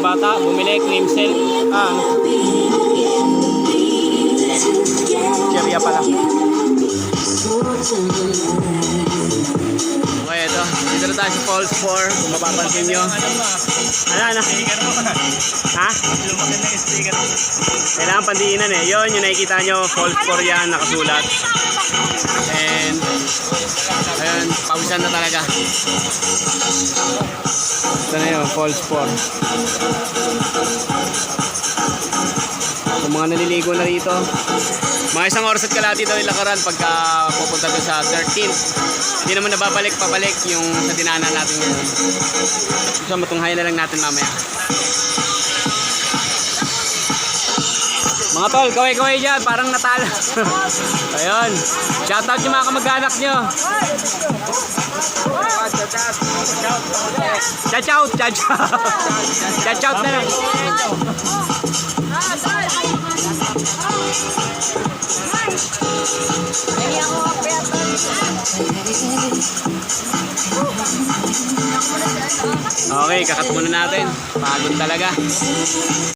bata, bumili, cream silk. Ah? Cheria pala. Okay, ito. Dito na tayo sa Falls 4. Kung mapapansin nyo. Ano, ano? Ha? Lumaki na yung sticker. Kailangan pandiinan eh. Yun, yung nakikita nyo, Falls 4 yan, nakasulat. And, ayun, pawisan na talaga. Ito na yun, Falls 4. So, mga naliligo na rito. Mga isang oras at kalahati daw yung lakaran pagka pupunta doon sa 13th. Hindi naman nababalik pabalik yung sa dinanan natin ngayon. So, matunghayan na lang natin mamaya. Mga tol, kaway-kaway dyan, parang natalo. Ayun. Shoutout yung mga kamag-anak nyo. Cha-chout, cha-chout. Cha-chout na lang. Okay, kakatunan natin. Pagod talaga.